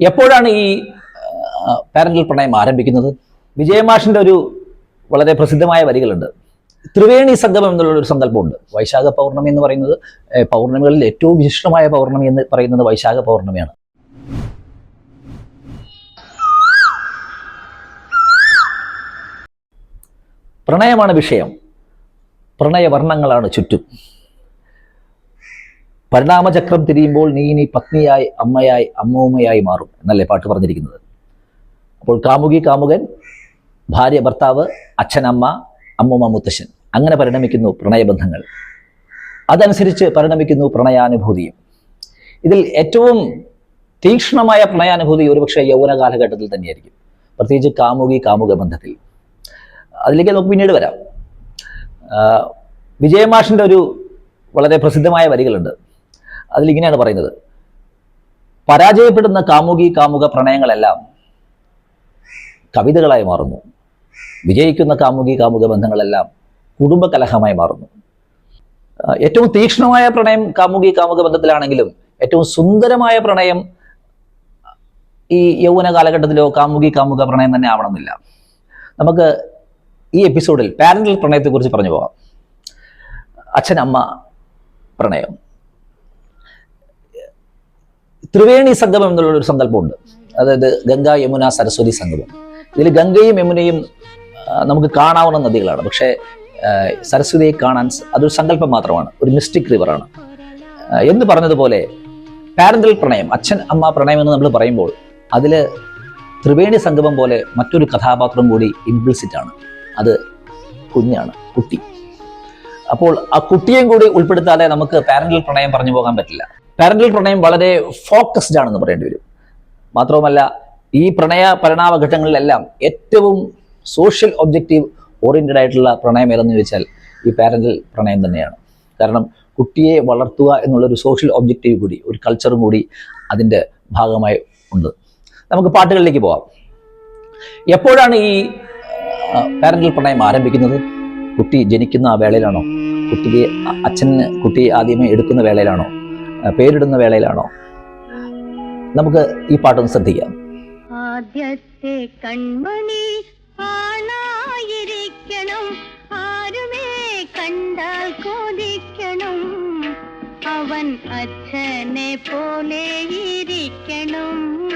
എപ്പോഴാണ് ഈ പാരന്റൽ പ്രണയം ആരംഭിക്കുന്നത്? വിജയമാഷിന്റെ ഒരു വളരെ പ്രസിദ്ധമായ വരികളുണ്ട്. ത്രിവേണി സംഗമം എന്നുള്ള ഒരു സങ്കല്പമുണ്ട്. വൈശാഖ പൗർണമി എന്ന് പറയുന്നത് പൗർണമികളിൽ ഏറ്റവും വിശിഷ്ടമായ പൗർണമി എന്ന് പറയുന്നത് വൈശാഖ പൗർണമിയാണ്. പ്രണയമാണ് വിഷയം. പ്രണയവർണങ്ങളാണ് ചുറ്റും. പരിണാമചക്രം തിരിയുമ്പോൾ നീ ഇനി പത്നിയായി അമ്മയായി അമ്മൂമ്മയായി മാറും എന്നല്ലേ പാട്ട് പറഞ്ഞിരിക്കുന്നത്. അപ്പോൾ കാമുകി കാമുകൻ ഭാര്യ ഭർത്താവ് അച്ഛൻ അമ്മ അമ്മൂമ്മ മുത്തശ്ശൻ. അങ്ങനെ പരിണമിക്കുന്നു പ്രണയബന്ധങ്ങൾ. അതനുസരിച്ച് പരിണമിക്കുന്നു പ്രണയാനുഭൂതിയും. ഇതിൽ ഏറ്റവും തീക്ഷ്ണമായ പ്രണയാനുഭൂതി ഒരുപക്ഷെ യൗവന കാലഘട്ടത്തിൽ തന്നെയായിരിക്കും. പ്രത്യേകിച്ച് കാമുകി കാമുക ബന്ധത്തിൽ. അതിലേക്ക് നമുക്ക് പിന്നീട് വരാം. വിജയമാഷിന്റെ ഒരു വളരെ പ്രസിദ്ധമായ വരികളുണ്ട്. അതിലിങ്ങനെയാണ് പറയുന്നത്. പരാജയപ്പെടുന്ന കാമുകി കാമുക പ്രണയങ്ങളെല്ലാം കവിതകളായി മാറുന്നു. വിജയിക്കുന്ന കാമുകി കാമുക ബന്ധങ്ങളെല്ലാം കുടുംബകലഹമായി മാറുന്നു. ഏറ്റവും തീക്ഷ്ണമായ പ്രണയം കാമുകി കാമുക ബന്ധത്തിലാണെങ്കിലും ഏറ്റവും സുന്ദരമായ പ്രണയം ഈ യൗവന കാലഘട്ടത്തിലോ കാമുകി കാമുക പ്രണയം തന്നെ ആവണമെന്നില്ല. നമുക്ക് ഈ എപ്പിസോഡിൽ പാരന്റൽ പ്രണയത്തെക്കുറിച്ച് പറഞ്ഞു പോകാം. അച്ഛൻ അമ്മ പ്രണയം. ത്രിവേണി സംഗമം എന്നുള്ള ഒരു സങ്കല്പമുണ്ട്. അതായത് ഗംഗ യമുന സരസ്വതി സംഗമം. ഇതിൽ ഗംഗയും യമുനയും നമുക്ക് കാണാവുന്ന നദികളാണ്. പക്ഷേ സരസ്വതിയെ കാണാൻ അതൊരു സങ്കല്പം മാത്രമാണ്. ഒരു മിസ്റ്റിക് റിവറാണ് എന്ന് പറഞ്ഞതുപോലെ പാരന്തൽ പ്രണയം അച്ഛൻ അമ്മ പ്രണയം എന്ന് നമ്മൾ പറയുമ്പോൾ അതിൽ ത്രിവേണി സംഗമം പോലെ മറ്റൊരു കഥാപാത്രം കൂടി ഇംപ്ലിസിറ്റ് ആണ്. അത് കുഞ്ഞാണ് കുട്ടി. അപ്പോൾ ആ കുട്ടിയെയും കൂടി ഉൾപ്പെടുത്താതെ നമുക്ക് പാരന്റൽ പ്രണയം പറഞ്ഞു പോകാൻ പറ്റില്ല. പാരന്റൽ പ്രണയം വളരെ ഫോക്കസ്ഡ് ആണെന്ന് പറയേണ്ടി വരും. മാത്രവുമല്ല ഈ പ്രണയ പരിണാമഘട്ടങ്ങളിലെല്ലാം ഏറ്റവും സോഷ്യൽ ഒബ്ജക്റ്റീവ് ഓറിയന്റഡ് ആയിട്ടുള്ള പ്രണയം ഏതെന്ന് ചോദിച്ചാൽ ഈ പാരന്റൽ പ്രണയം തന്നെയാണ്. കാരണം കുട്ടിയെ വളർത്തുക എന്നുള്ളൊരു സോഷ്യൽ ഒബ്ജക്റ്റീവ് കൂടി ഒരു കൾച്ചറും കൂടി അതിന്റെ ഭാഗമായി ഉണ്ട്. നമുക്ക് പാട്ടുകളിലേക്ക് പോവാം. എപ്പോഴാണ് ഈ പാരന്റൽ പ്രണയം ആരംഭിക്കുന്നത്? കുട്ടി ജനിക്കുന്ന ആ വേളയിലാണോ? കുട്ടിയെ അച്ഛന് കുട്ടിയെ ആദ്യമേ എടുക്കുന്ന വേളയിലാണോ? പേരിടുന്ന വേളയിലാണോ? നമുക്ക് ഈ പാട്ടൊന്ന് ശ്രദ്ധിക്കാം. ആദ്യത്തെ കൺമണി ആണായിരിക്കണം. ആരുമേ കണ്ടാൽ കൊതിക്കണം. അവൻ അച്ഛനെ പോലെ ഇരിക്കണം.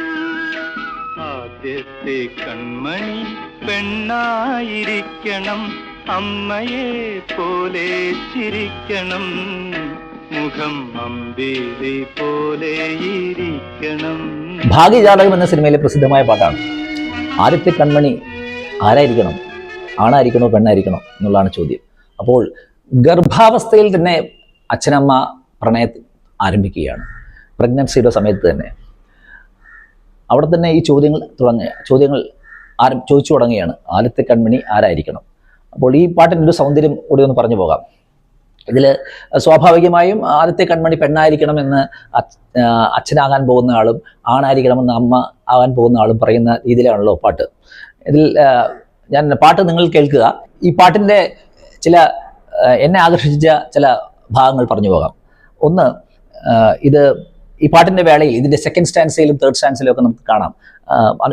ആദ്യത്തെ കൺമണി പെണ്ണായിരിക്കണം. അമ്മയെ പോലെ ചിരിക്കണം. മുഖം ഇരിക്കണം. ഭാഗ്യജാതകം എന്ന സിനിമയിലെ പ്രസിദ്ധമായ പാട്ടാണ്. ആദ്യത്തെ കൺമണി ആരായിരിക്കണം? ആണായിരിക്കണോ പെണ്ണായിരിക്കണോ എന്നുള്ളതാണ് ചോദ്യം. അപ്പോൾ ഗർഭാവസ്ഥയിൽ തന്നെ അച്ഛനമ്മ പ്രണയ ആരംഭിക്കുകയാണ്. പ്രഗ്നൻസിയുടെ സമയത്ത് തന്നെ. അവിടെ തന്നെ ഈ ചോദ്യങ്ങൾ തുടങ്ങുക ചോദ്യങ്ങൾ ആരം ചോദിച്ചു തുടങ്ങുകയാണ്. ആദ്യത്തെ കൺമണി ആരായിരിക്കണം? അപ്പോൾ ഈ പാട്ടിന്റെ ഒരു സൗന്ദര്യം കൂടി ഒന്ന് പറഞ്ഞു പോകാം. ഇതിൽ സ്വാഭാവികമായും ആദ്യത്തെ കൺമണി പെണ്ണായിരിക്കണം എന്ന് അച്ഛനാകാൻ പോകുന്ന ആളും ആണായിരിക്കണമെന്ന് അമ്മ ആകാൻ പോകുന്ന ആളും പറയുന്ന രീതിയിലാണല്ലോ പാട്ട്. ഇതിൽ ഞാൻ പാട്ട് നിങ്ങൾ കേൾക്കുക. ഈ പാട്ടിന്റെ ചില എന്നെ ആകർഷിച്ച ചില ഭാഗങ്ങൾ പറഞ്ഞു പോകാം. ഒന്ന് ഇത് ഈ പാട്ടിന്റെ വേളയിൽ ഇതിന്റെ സെക്കൻഡ് സ്റ്റാൻസിലും തേർഡ് സ്റ്റാൻസിലും ഒക്കെ നമുക്ക് കാണാം.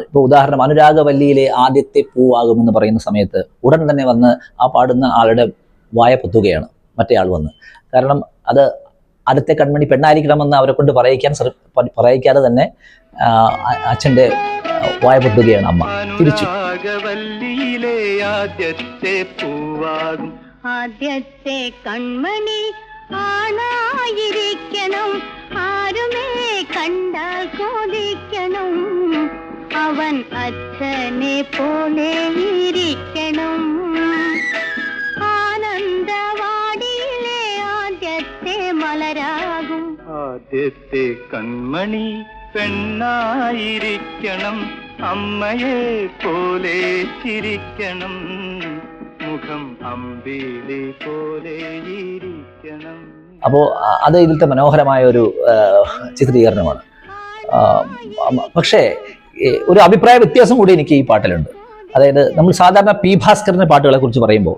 ഇപ്പോൾ ഉദാഹരണം അനുരാഗവല്ലിയിലെ ആദ്യത്തെ പൂവാകുമെന്ന് പറയുന്ന സമയത്ത് ഉടൻ തന്നെ വന്ന് ആ പാടുന്ന ആളുടെ വായ പൊത്തുകയാണ്. മറ്റേ ആൾ വന്ന്. കാരണം അത് അടുത്ത കൺമണി പെണ്ണായിരിക്കണമെന്ന് അവരെ കൊണ്ട് പറയിക്കാൻ പറയിക്കാതെ തന്നെ അച്ഛന്റെ വായ പൊട്ടുകയാണ് അമ്മ. തിരിച്ചു. ആദ്യത്തെ പൂവാകും. ആദ്യത്തെ കൺമണി ആണായിരിക്കണം. ആരുമേ കണ്ടാൽ കൊതിക്കണം അവൻ അച്ഛനെ പോലെ ഇരിക്കണം. ആദ്യത്തെ കൺമണി പെണ്ണായിരിക്കണം. അമ്മയെ പോലെ ചിരിക്കണം. മുഖം അമ്പിളി പോലെ ഇരിക്കണം. അപ്പോൾ അത് ഇതിലത്തെ മനോഹരമായ ഒരു ചിത്രീകരണമാണ്. പക്ഷേ ഒരു അഭിപ്രായ വ്യത്യാസം കൂടി എനിക്ക് ഈ പാട്ടിലുണ്ട്. അതായത് നമ്മൾ സാധാരണ പി ഭാസ്കറിന്റെ പാട്ടുകളെ കുറിച്ച് പറയുമ്പോൾ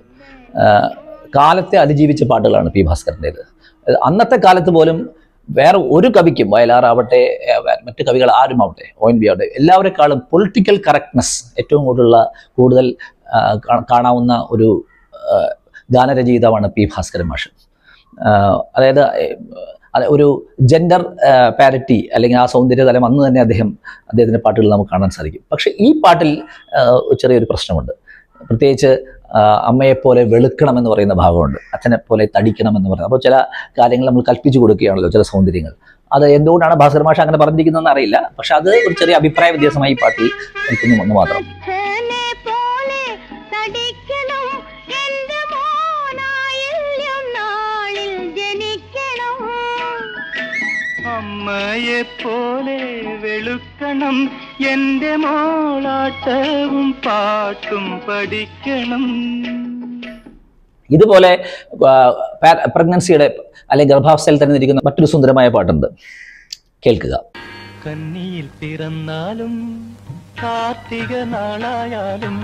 കാലത്തെ അതിജീവിച്ച പാട്ടുകളാണ് പി ഭാസ്കറിന്റെത് അന്നത്തെ കാലത്ത് പോലും വേറെ ഒരു കവിക്കും വയലാറാവട്ടെ മറ്റ് കവികൾ ആരും ആവട്ടെ ഒ എൻ ബി ആവട്ടെ എല്ലാവരെക്കാളും പൊളിറ്റിക്കൽ കറക്റ്റ്നെസ് ഏറ്റവും കൂടുതലുള്ള കൂടുതൽ കാണാവുന്ന ഒരു ഗാനരചയിതാവാണ് പി ഭാസ്കരൻ മാഷ്. അതായത് ഒരു ജെൻഡർ പാരിറ്റി അല്ലെങ്കിൽ ആ സൗന്ദര്യതലം അന്ന് തന്നെ അദ്ദേഹം അദ്ദേഹത്തിന്റെ പാട്ടുകൾ നമുക്ക് കാണാൻ സാധിക്കും. പക്ഷേ ഈ പാട്ടിൽ ചെറിയൊരു പ്രശ്നമുണ്ട്. പ്രത്യേകിച്ച് അമ്മയെപ്പോലെ വെളുക്കണമെന്ന് പറയുന്ന ഭാഗമുണ്ട്. അച്ഛനെ പോലെ തടിക്കണമെന്ന് പറയുന്നത് അപ്പോൾ ചില കാര്യങ്ങൾ നമ്മൾ കൽപ്പിച്ചു കൊടുക്കുകയാണല്ലോ ചില സൗന്ദര്യങ്ങൾ. അത് എന്തുകൊണ്ടാണ് ഭാസ്കർ മാഷ അങ്ങനെ പറഞ്ഞിരിക്കുന്നതെന്ന് അറിയില്ല. പക്ഷെ അത് ഒരു ചെറിയ അഭിപ്രായ വ്യത്യാസമായി ഈ പാട്ടിൽ നിൽക്കുന്നു എന്ന് മാത്രം. അമ്മയെ പോലെ വെളുക്കണം. എന്റെ മോളാട്ടവും പാട്ടും പഠിക്കണം. ഇതുപോലെ പ്രഗ്നൻസിയുടെ അല്ലെങ്കിൽ ഗർഭാവസ്ഥയിൽ തന്നെ ഇരിക്കുന്ന മറ്റൊരു സുന്ദരമായ പാട്ടുണ്ട്. കേൾക്കുക. കന്നിയിൽ പിറന്നാലും കാർത്തിക നാളായാലും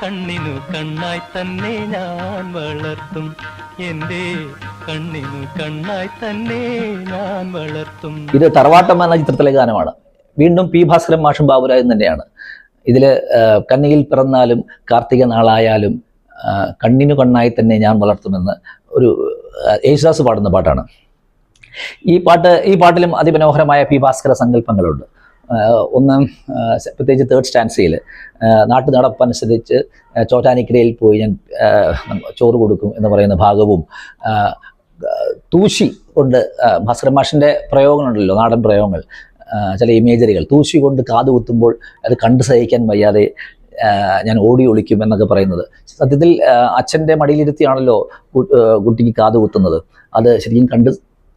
കണ്ണിനു കണ്ണായി തന്നെ ഞാൻ വളർത്തും. എന്റെ കണ്ണിനു കണ്ണായി തന്നെ ഞാൻ വളർത്തും. ഇത് തറവാട്ടം എന്ന ചിത്രത്തിലെ ഗാനമാണ്. വീണ്ടും പി ഭാസ്കരൻ മാഷും ബാബുരാജൻ തന്നെയാണ്. ഇതിൽ കന്നിയിൽ പിറന്നാലും കാർത്തിക നാളായാലും കണ്ണിനു കണ്ണായി തന്നെ ഞാൻ വളർത്തുമെന്ന് ഒരു യേശുദാസ് പാടുന്ന പാട്ടാണ്. ഈ പാട്ട് ഈ പാട്ടിലും അതിമനോഹരമായ പി ഭാസ്കര സങ്കല്പങ്ങളുണ്ട്. ഒന്ന് പ്രത്യേകിച്ച് തേർഡ് സ്റ്റാൻസിയിൽ നാട്ടു നടപ്പനുസരിച്ച് ചോറ്റാനിക്കരയിൽ പോയി ഞാൻ ചോറ് കൊടുക്കും എന്ന് പറയുന്ന ഭാഗവും തൂശി കൊണ്ട് ഭാസ്കര മാഷിന്റെ പ്രയോഗങ്ങളുണ്ടല്ലോ നാടൻ പ്രയോഗങ്ങൾ ചില ഇമേജറികൾ. തൂശി കൊണ്ട് കാത് കുത്തുമ്പോൾ അത് കണ്ടു സഹിക്കാൻ വയ്യാതെ ഞാൻ ഓടി ഒളിക്കും എന്നൊക്കെ പറയുന്നത്. സത്യത്തിൽ അച്ഛന്റെ മടിയിലിരുത്തിയാണല്ലോ കുട്ടിക്ക് കാത് കുത്തുന്നത്. അത് ശരിക്കും കണ്ട്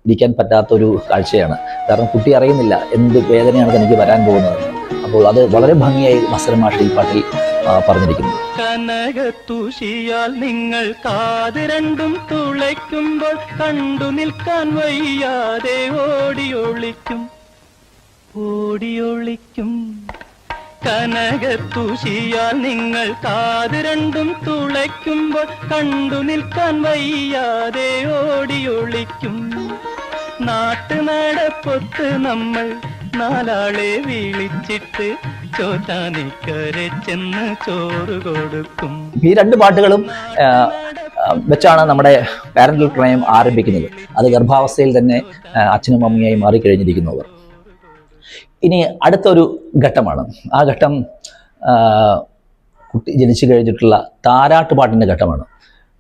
ഇരിക്കാൻ പറ്റാത്തൊരു കാഴ്ചയാണ്. കാരണം കുട്ടി അറിയുന്നില്ല എന്ത് വേദനയാണ് തനിക്ക് വരാൻ പോകുന്നത്. അപ്പോൾ അത് വളരെ ഭംഗിയായി മസരം മാഷ ഈ പാട്ടിൽ പറഞ്ഞിരിക്കുന്നു. കനകത്തൂഷിയാൽ നിങ്ങൾ കാത് രണ്ടും തുളയ്ക്കുമ്പോൾ കണ്ടു നിൽക്കാൻ വയ്യാതെ ഓടിയൊളിക്കും. ഓടിയൊളിക്കും. കനകത്തൂഷിയാൽ നിങ്ങൾ കാത് രണ്ടും തുളയ്ക്കുമ്പോൾ കണ്ടു നിൽക്കാൻ വയ്യാതെ ഓടിയൊളിക്കും. നാട്ടു നടപ്പൊത്ത് നമ്മൾ നാലാളെ വിളിച്ചിട്ട് ചോറ്റാനിക്കരെ ചെന്ന് ചോറ് കൊടുക്കും. ഈ രണ്ട് പാട്ടുകളും വെച്ചാണ് നമ്മുടെ പാരന്റൽ പ്രണയം ആരംഭിക്കുന്നത്. അത് ഗർഭാവസ്ഥയിൽ തന്നെ അച്ഛനും അമ്മയായി മാറിക്കഴിഞ്ഞിരിക്കുന്നവർ ഇനി അടുത്തൊരു ഘട്ടമാണ്. ആ ഘട്ടം കുട്ടി ജനിച്ചു കഴിഞ്ഞിട്ടുള്ള താരാട്ടുപാട്ടിന്റെ ഘട്ടമാണ്.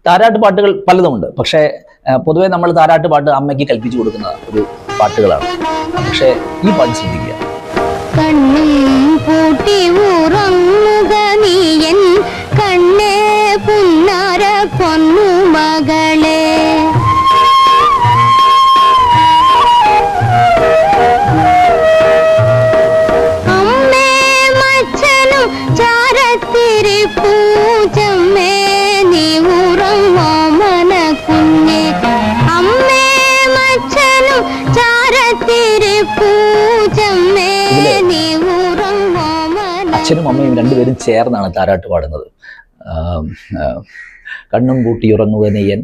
താരാട്ടുപാട്ടുകൾ പലതുമുണ്ട്. പക്ഷേ പൊതുവെ നമ്മൾ താരാട്ട് പാട്ട് അമ്മയ്ക്ക് കൽപ്പിച്ചു കൊടുക്കുന്ന ഒരു പാട്ടുകളാണ്. പക്ഷേ ഈ പാട്ട് ശ്രദ്ധിക്കുക. കണ്ണും അമ്മേ മച്ചനും ചാരത്തിരി പൂജമ്മേ. അച്ഛനും അമ്മയും രണ്ടുപേരും ചേർന്നാണ് താരാട്ട് പാടുന്നത്. കണ്ണും കൂട്ടി ഉറങ്ങുക നെയ്യൻ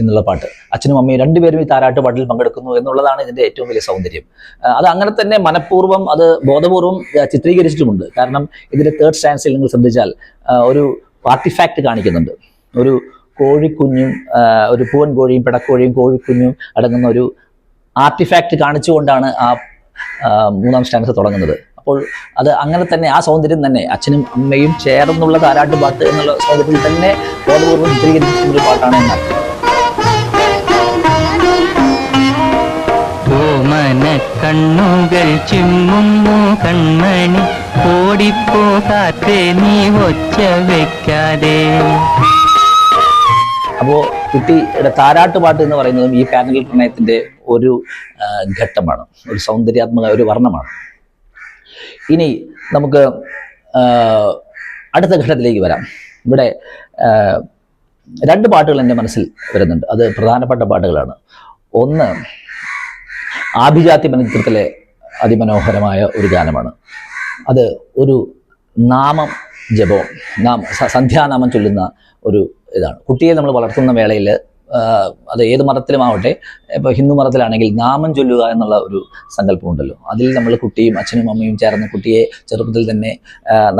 എന്നുള്ള പാട്ട്. അച്ഛനും അമ്മയും രണ്ടുപേരും ഈ താരാട്ട് പാട്ടിൽ പങ്കെടുക്കുന്നു എന്നുള്ളതാണ് ഇതിന്റെ ഏറ്റവും വലിയ സൗന്ദര്യം. അത് അങ്ങനെ തന്നെ മനഃപൂർവം അത് ബോധപൂർവം ചിത്രീകരിച്ചിട്ടുമുണ്ട്. കാരണം ഇതിന്റെ തേർഡ് സ്റ്റാൻസിൽ നിങ്ങൾ ശ്രദ്ധിച്ചാൽ ഒരു ആർട്ടിഫാക്റ്റ് കാണിക്കുന്നുണ്ട്. ഒരു കോഴിക്കുഞ്ഞും ഒരു പൂവൻ കോഴിയും പിടക്കോഴിയും കോഴിക്കുഞ്ഞും അടങ്ങുന്ന ഒരു ആർട്ടിഫാക്റ്റ് കാണിച്ചുകൊണ്ടാണ് ആ, മൂന്നാം സ്റ്റാൻസ് തുടങ്ങുന്നത്. അപ്പോൾ അത് അങ്ങനെ തന്നെ ആ സൗന്ദര്യം തന്നെ. അച്ഛനും അമ്മയും ചേർന്നുള്ള താരാട്ട് പാട്ട് എന്നുള്ള സൗന്ദര്യത്തിൽ തന്നെ ബോധപൂർവം ചിത്രീകരിച്ചിട്ടുള്ള ഒരു പാട്ടാണ് എന്നർത്ഥം കണ്ണുകൾ ചിമ്മുന്നു കൺമണി ഓടിപ്പോകാത്തെ നീ ഒച്ച വെക്കാതെ. അപ്പോൾ കുട്ടിയുടെ താരാട്ട് പാട്ട് എന്ന് പറയുന്നതും ഈ പാനൽ പ്രണയത്തിന്റെ ഒരു ഘട്ടമാണ്. ഒരു സൗന്ദര്യാത്മക ഒരു വർണമാണ്. ഇനി നമുക്ക് അടുത്ത ഘട്ടത്തിലേക്ക് വരാം. ഇവിടെ രണ്ട് പാട്ടുകൾ എന്റെ മനസ്സിൽ വരുന്നുണ്ട്. അത് പ്രധാനപ്പെട്ട പാട്ടുകളാണ്. ഒന്ന് ആഭിജാത്യ മനുഷ്യത്തിലെ അതിമനോഹരമായ ഒരു ഗാനമാണ്. അത് ഒരു നാമം ജപം നാം സന്ധ്യാനാമം ചൊല്ലുന്ന ഒരു ഇതാണ്. കുട്ടിയെ നമ്മൾ വളർത്തുന്ന വേളയിൽ അത് ഏത് മതത്തിലുമാവട്ടെ ഇപ്പോൾ ഹിന്ദു മതത്തിലാണെങ്കിൽ നാമം ചൊല്ലുക എന്നുള്ള ഒരു സങ്കല്പമുണ്ടല്ലോ. അതിൽ നമ്മൾ കുട്ടിയും അച്ഛനും അമ്മയും ചേർന്ന് കുട്ടിയെ ചെറുപ്പത്തിൽ തന്നെ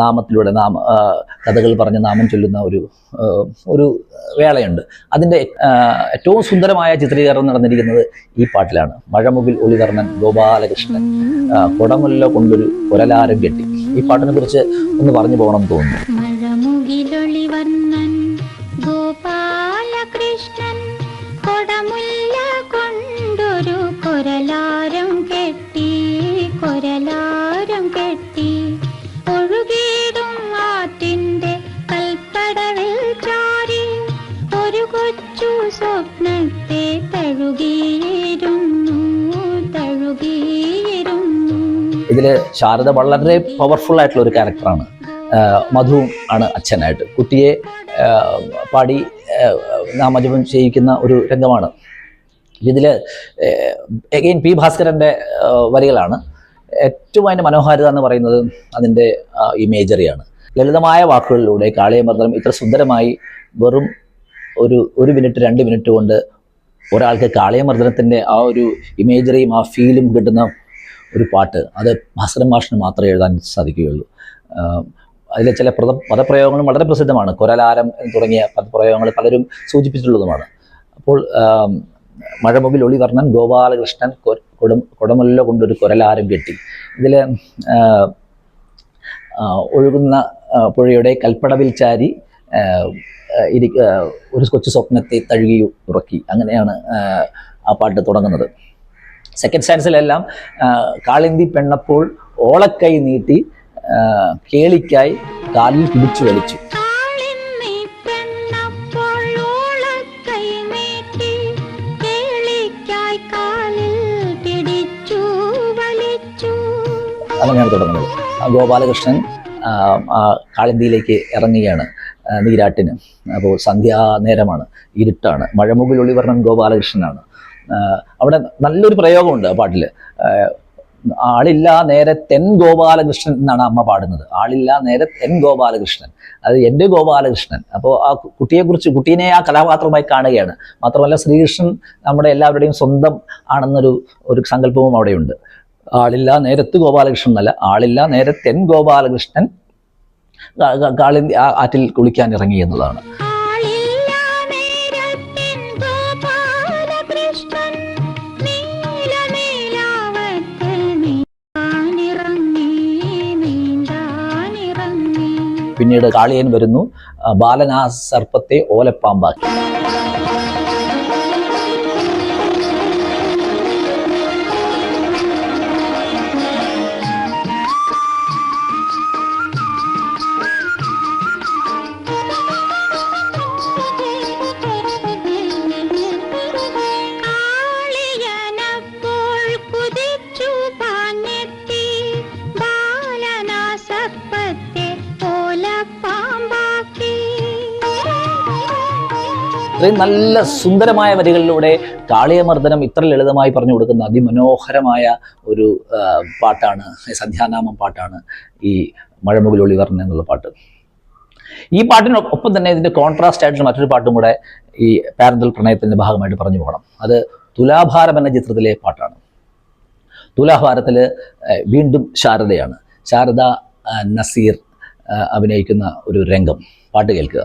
നാമത്തിലൂടെ നാമ കഥകൾ പറഞ്ഞ് നാമം ചൊല്ലുന്ന ഒരു ഒരു വേളയുണ്ട്. അതിന്റെ ഏറ്റവും സുന്ദരമായ ചിത്രീകരണം നടന്നിരിക്കുന്നത് ഈ പാട്ടിലാണ്. മഴമുകിൽ ഒളികർണൻ ഗോപാലകൃഷ്ണൻ കൊടമുല്ല കൊണ്ടൊരു കൊരലാരം കെട്ടി. ഈ പാട്ടിനെ കുറിച്ച് ഒന്ന് പറഞ്ഞു പോകണം തോന്നുന്നു. ഇതിൽ ശാരദ വളരെ പവർഫുൾ ആയിട്ടുള്ള ഒരു ക്യാരക്ടറാണ് മധു ആണ് അച്ഛനായിട്ട്. കുട്ടിയെ പാടി നാമജപം ചെയ്യിക്കുന്ന ഒരു രംഗമാണ്. ഇതിൽ എഗെയിൻ പി ഭാസ്കരന്റെ വരികളാണ്. ഏറ്റവും അതിന്റെ മനോഹാരിത എന്ന് പറയുന്നത് അതിന്റെ ഇമേജറിയാണ് ലളിതമായ വാക്കുകളിലൂടെ കാളിയമർദ്ദനം ഇത്ര സുന്ദരമായി വെറും ഒരു ഒരു മിനിറ്റ് രണ്ട് മിനിറ്റ് കൊണ്ട് ഒരാൾക്ക് കാളിയമർദ്ദനത്തിന്റെ ആ ഒരു ഇമേജറിയും ആ ഫീലും കിട്ടുന്ന ഒരു പാട്ട്. അത് ഭാസ്കരൻ മാഷിന് മാത്രമേ എഴുതാൻ സാധിക്കുകയുള്ളൂ. അതിലെ ചില പദ പദപ്രയോഗങ്ങളും വളരെ പ്രസിദ്ധമാണ്. കൊരലാരം തുടങ്ങിയ പദപ്രയോഗങ്ങൾ പലരും സൂചിപ്പിച്ചിട്ടുള്ളതുമാണ്. അപ്പോൾ മഴമുകിൽ ഒളിവർണൻ ഗോപാലകൃഷ്ണൻ കൊടം കൊടമുല്ല കൊണ്ടൊരു കൊരലാരം കെട്ടി. ഇതിൽ ഒഴുകുന്ന പുഴയുടെ കൽപ്പടവിൽ ചാരി ഒരു കൊച്ചു സ്വപ്നത്തെ തഴുകി ഉറക്കി. അങ്ങനെയാണ് ആ പാട്ട് തുടങ്ങുന്നത്. സെക്കൻഡ് സ്റ്റാൻസിലെല്ലാം കാളിന്തി പെണ്ണപ്പോൾ ഓളക്കൈ നീട്ടി കേളിക്കായി കാലിൽ പിടിച്ചു വലിച്ചു. അങ്ങനെയാണ് തുടങ്ങുന്നത്. ഗോപാലകൃഷ്ണൻ കാളിന്തിയിലേക്ക് ഇറങ്ങുകയാണ് നീരാട്ടിന്. അപ്പോൾ സന്ധ്യാനേരമാണ് ഇരുട്ടാണ്. മഴമുകിൽ ഒളിവർണൻ ഗോപാലകൃഷ്ണനാണ്. അവിടെ നല്ലൊരു പ്രയോഗമുണ്ട് ആ പാട്ടിൽ ആളില്ല നേരെ തെൻ ഗോപാലകൃഷ്ണൻ എന്നാണ് അമ്മ പാടുന്നത്. ആളില്ല നേരെ തെൻ ഗോപാലകൃഷ്ണൻ. അത് എന്റെ ഗോപാലകൃഷ്ണൻ. അപ്പോൾ ആ കുട്ടിയെക്കുറിച്ച് കുട്ടീനെ ആ കഥാപാത്രമായി കാണുകയാണ്. മാത്രമല്ല ശ്രീകൃഷ്ണൻ നമ്മുടെ എല്ലാവരുടെയും സ്വന്തം ആണെന്നൊരു ഒരു സങ്കല്പവും അവിടെയുണ്ട്. ആളില്ല നേരത്ത് ഗോപാലകൃഷ്ണൻ എന്നല്ല ആളില്ല നേരെ തെൻ ഗോപാലകൃഷ്ണൻ കാ- കാ- ആറ്റിൽ കുളിക്കാൻ ഇറങ്ങി എന്നതാണ് പിന്നീട് കാളിയൻ വരുന്നു. ബാലനാ സർപ്പത്തെ ഓലപ്പാമ്പാക്കി. ഇത്രയും നല്ല സുന്ദരമായ വരികളിലൂടെ കാളിയമർദ്ദനം ഇത്ര ലളിതമായി പറഞ്ഞു കൊടുക്കുന്ന അതിമനോഹരമായ ഒരു പാട്ടാണ് സന്ധ്യാനാമം പാട്ടാണ് ഈ മഴമുകിൽ ഒളിവർണ എന്നുള്ള പാട്ട്. ഈ പാട്ടിനൊപ്പം തന്നെ ഇതിന്റെ കോൺട്രാസ്റ്റ് ആയിട്ടുള്ള മറ്റൊരു പാട്ടും കൂടെ ഈ പാരന്തൽ പ്രണയത്തിന്റെ ഭാഗമായിട്ട് പറഞ്ഞു പോകണം. അത് തുലാഭാരം എന്ന ചിത്രത്തിലെ പാട്ടാണ്. തുലാഭാരത്തിൽ വീണ്ടും ശാരദയാണ്. ശാരദ നസീർ അഭിനയിക്കുന്ന ഒരു രംഗം. പാട്ട് കേൾക്കുക.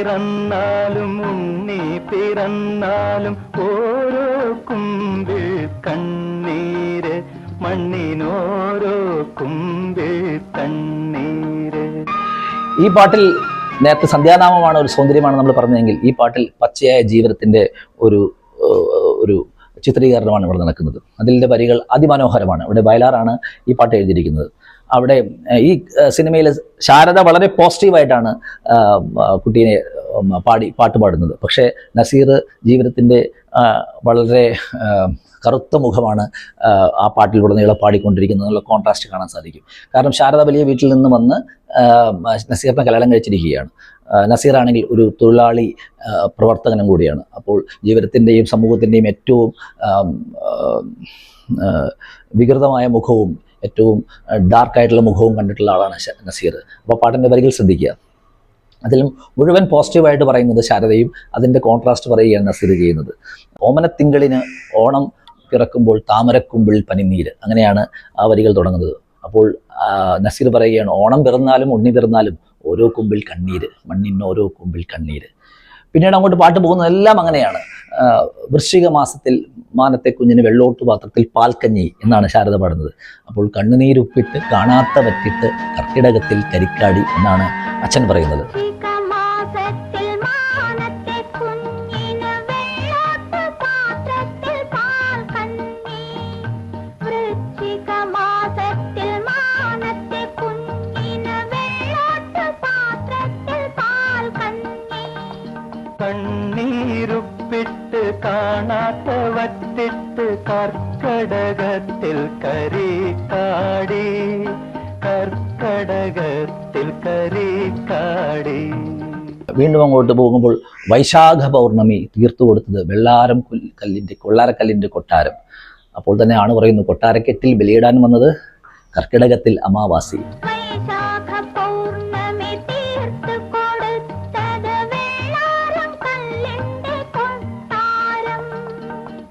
പിറന്നാലും ഉണ്ണി പിറന്നാലും ഓരോ കുമ്പിൽ കണ്ണീര് മണ്ണിനോരോ കുമ്പിൽ കണ്ണീര്. ഈ പാട്ടിൽ നേരത്തെ സന്ധ്യാനാമമാണ് ഒരു സൗന്ദര്യമാണ് നമ്മൾ പറഞ്ഞതെങ്കിൽ ഈ പാട്ടിൽ പച്ചയായ ജീവിതത്തിന്റെ ഒരു ഒരു ചിത്രീകരണമാണ് ഇവിടെ നടക്കുന്നത്. അതിന്റെ വരികൾ അതിമനോഹരമാണ്. ഇവിടെ വയലാറാണ് ഈ പാട്ട് എഴുതിയിരിക്കുന്നത്. അവിടെ ഈ സിനിമയിൽ ശാരദ വളരെ പോസിറ്റീവായിട്ടാണ് കുട്ടീനെ പാടി പാട്ട് പാടുന്നത്. പക്ഷേ നസീർ ജീവിതത്തിന്റെ വളരെ കറുത്ത മുഖമാണ് ആ, പാട്ടിലുടനീളം പാട്ടിലൂടെ നീളെ പാടിക്കൊണ്ടിരിക്കുന്നത്. എന്നുള്ള കോൺട്രാസ്റ്റ് കാണാൻ സാധിക്കും. കാരണം ശാരദ വലിയ വീട്ടിൽ നിന്ന് വന്ന് നസീറിനെ കലാലം കഴിച്ചിരിക്കുകയാണ്. നസീർ ആണെങ്കിൽ ഒരു തൊഴിലാളി പ്രവർത്തകനും കൂടിയാണ്. അപ്പോൾ ജീവിതത്തിന്റെയും സമൂഹത്തിന്റെയും ഏറ്റവും വികൃതമായ മുഖവും ഏറ്റവും ഡാർക്കായിട്ടുള്ള മുഖവും കണ്ടിട്ടുള്ള ആളാണ് നസീർ. അപ്പോൾ പാട്ടിന്റെ വരികൾ ശ്രദ്ധിക്കുക. അതിലും മുഴുവൻ പോസിറ്റീവായിട്ട് പറയുന്നത് ശാരദയും അതിന്റെ കോൺട്രാസ്റ്റ് പറയുകയാണ് നസീർ ചെയ്യുന്നത്. ഓമനത്തിങ്കളിന് ഓണം പിറക്കുമ്പോൾ താമരക്കുമ്പിൾ പനിനീര്. അങ്ങനെയാണ് ആ വരികൾ തുടങ്ങുന്നത്. അപ്പോൾ നസീർ പറയുകയാണ് ഓണം പിറന്നാലും ഉണ്ണി പിറന്നാലും ഓരോ കുമ്പിൽ കണ്ണീര് മണ്ണിന് ഓരോ കുമ്പിൽ കണ്ണീര്. പിന്നീട് അങ്ങോട്ട് പാട്ട് പോകുന്നതെല്ലാം അങ്ങനെയാണ്. വൃശ്ചിക മാസത്തിൽ മാനത്തെ കുഞ്ഞിന് വെള്ളോട്ട് പാത്രത്തിൽ പാൽക്കഞ്ഞി എന്നാണ് ശാരദ പാടുന്നത്. അപ്പോൾ കണ്ണുനീരുപ്പിട്ട് കാണാത്ത പറ്റിട്ട് കർക്കിടകത്തിൽ കരിക്കാടി എന്നാണ് അച്ഛൻ പറയുന്നത്. വീണ്ടും അങ്ങോട്ട് പോകുമ്പോൾ വൈശാഖ പൗർണമി തീർത്തു കൊടുത്തത് വെള്ളാരം കല്ലിന്റെ കൊള്ളാരക്കല്ലിന്റെ കൊട്ടാരം. അപ്പോൾ തന്നെയാണ് പറയുന്നത് കൊട്ടാരക്കെട്ടിൽ ബലിയിടാൻ വന്നത് കർക്കിടകത്തിൽ അമാവാസി. വൈശാഖ പൗർണമി തീർത്ത് കൊടുത്തത് വെള്ളാരം കല്ലിന്റെ കൊട്ടാരം.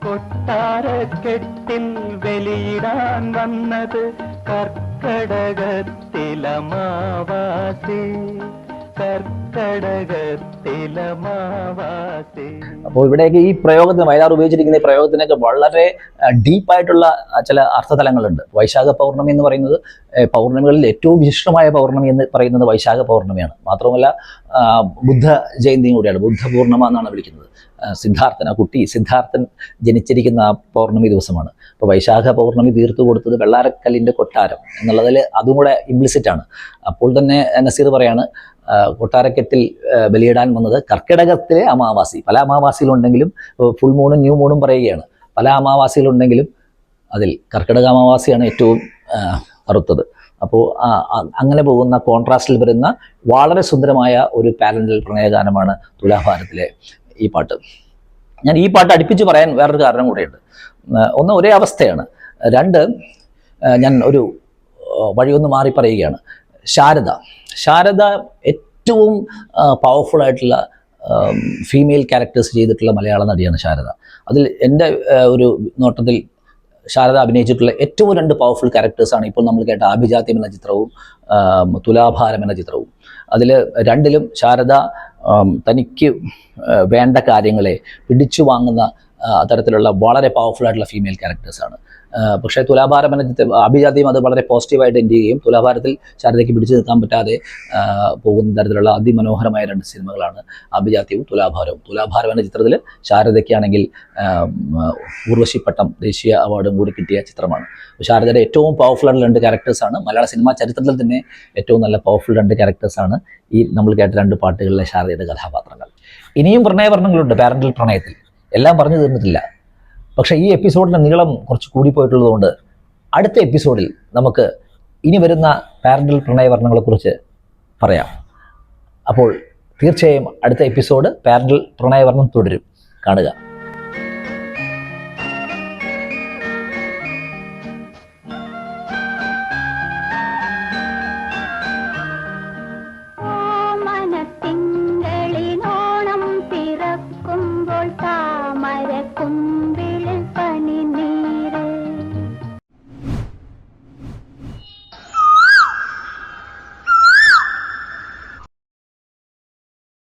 കൊട്ടാരക്കെട്ടിൽ വെളിയിടാൻ വന്നത് കർക്കടകത്തിലമാവാസി. അപ്പോൾ ഇവിടെയൊക്കെ ഈ പ്രയോഗത്തിന് വയലാർ ഉപയോഗിച്ചിരിക്കുന്ന ഈ പ്രയോഗത്തിനൊക്കെ വളരെ ഡീപ്പായിട്ടുള്ള ചില അർത്ഥതലങ്ങളുണ്ട്. വൈശാഖ പൗർണമി എന്ന് പറയുന്നത് പൗർണമികളിൽ ഏറ്റവും വിശിഷ്ടമായ പൗർണമി എന്ന് പറയുന്നത് വൈശാഖ പൗർണമിയാണ്. മാത്രമല്ല ബുദ്ധ ജയന്തി കൂടിയാണ്. ബുദ്ധ പൂർണമ എന്നാണ് വിളിക്കുന്നത്. സിദ്ധാർത്ഥൻ ആ കുട്ടി സിദ്ധാർത്ഥൻ ജനിച്ചിരിക്കുന്ന ആ പൗർണമി ദിവസമാണ്. അപ്പോൾ വൈശാഖ പൗർണമി തീർത്തു കൊടുത്തത് വെള്ളാരക്കല്ലിന്റെ കൊട്ടാരം എന്നുള്ളതിൽ അതും കൂടെ ഇംപ്ലിസിറ്റ് ആണ്. അപ്പോൾ തന്നെ നസീർ പറയാണ് ആ, ബലിയിടാൻ വന്നത് കർക്കിടകത്തിലെ അമാവാസി. പല അമാവാസിയിലുണ്ടെങ്കിലും ഫുൾ മൂണും ന്യൂ മൂണും പറയുകയാണ്. പല അമാവാസിയിലുണ്ടെങ്കിലും അതിൽ കർക്കിടക അമാവാസിയാണ് ഏറ്റവും കറുത്തത്. അപ്പോൾ അങ്ങനെ പോകുന്ന കോൺട്രാസ്റ്റിൽ വരുന്ന വളരെ സുന്ദരമായ ഒരു പാരന്റൽ പ്രണയഗാനമാണ് തുലാഭാരത്തിലെ ഈ പാട്ട്. ഞാൻ ഈ പാട്ട് അടുപ്പിച്ച് പറയാൻ വേറൊരു കാരണം കൂടെയുണ്ട്. ഒന്ന് ഒരേ അവസ്ഥയാണ്. രണ്ട് ഞാൻ ഒരു വഴിയൊന്ന് മാറി പറയുകയാണ്. ശാരദ ശാരദ ഏറ്റവും പവർഫുൾ ആയിട്ടുള്ള ഫീമെയിൽ ക്യാരക്ടേഴ്സ് ചെയ്തിട്ടുള്ള മലയാള നടിയാണ് ശാരദ. അതിൽ എന്റെ ഒരു നോട്ടത്തിൽ ശാരദ അഭിനയിച്ചിട്ടുള്ള ഏറ്റവും രണ്ട് പവർഫുൾ ക്യാരക്ടേഴ്സാണ് ഇപ്പോൾ നമ്മൾ കേട്ട ആഭിജാത്യം എന്ന ചിത്രവും തുലാഭാരം എന്ന ചിത്രവും. അതിൽ രണ്ടിലും ശാരദ തനിക്ക് വേണ്ട കാര്യങ്ങളെ പിടിച്ചു വാങ്ങുന്ന ആ, തരത്തിലുള്ള വളരെ പവർഫുൾ ആയിട്ടുള്ള ഫീമെയിൽ ക്യാരക്ടേഴ്സ് ആണ്. പക്ഷേ തുലാഭാരം ചിത്രം അത് വളരെ പോസിറ്റീവായിട്ട് എൻഡ് ചെയ്യുകയും തുലാഭാരത്തിൽ ശാരദയ്ക്ക് പിടിച്ചു നിർത്താൻ പറ്റാതെ പോകുന്ന തരത്തിലുള്ള അതിമനോഹരമായ രണ്ട് സിനിമകളാണ് അഭിജാത്യവും തുലാഭാരവും. തുലാഭാരം എന്ന ചിത്രത്തിൽ ശാരദയ്ക്കാണെങ്കിൽ ഊർവശിപ്പട്ടം ദേശീയ അവാർഡും കൂടി കിട്ടിയ ചിത്രമാണ്. ശാരദയുടെ ഏറ്റവും പവർഫുൾ ആയിട്ടുള്ള രണ്ട് ക്യാരക്ടേഴ്സാണ് മലയാള സിനിമാ ചരിത്രത്തിൽ തന്നെ ഏറ്റവും നല്ല പവർഫുൾ രണ്ട് ക്യാരക്ടേഴ്സാണ് ഈ നമ്മൾ കേട്ട രണ്ട് പാട്ടുകളിലെ ശാരദയുടെ കഥാപാത്രങ്ങൾ. ഇനിയും പ്രണയവർണങ്ങളുണ്ട് പാരന്റൽ പ്രണയത്തിൽ. എല്ലാം പറഞ്ഞു തീർന്നിട്ടില്ല. പക്ഷേ ഈ എപ്പിസോഡിന്റെ നീളം കുറച്ച് കൂടിപ്പോയിട്ടുള്ളതുകൊണ്ട് അടുത്ത എപ്പിസോഡിൽ നമുക്ക് ഇനി വരുന്ന പാരന്റൽ പ്രണയവർണങ്ങളെക്കുറിച്ച് പറയാം. അപ്പോൾ തീർച്ചയായും അടുത്ത എപ്പിസോഡ് പാരന്റൽ പ്രണയവർണം തുടരും. കാണുക.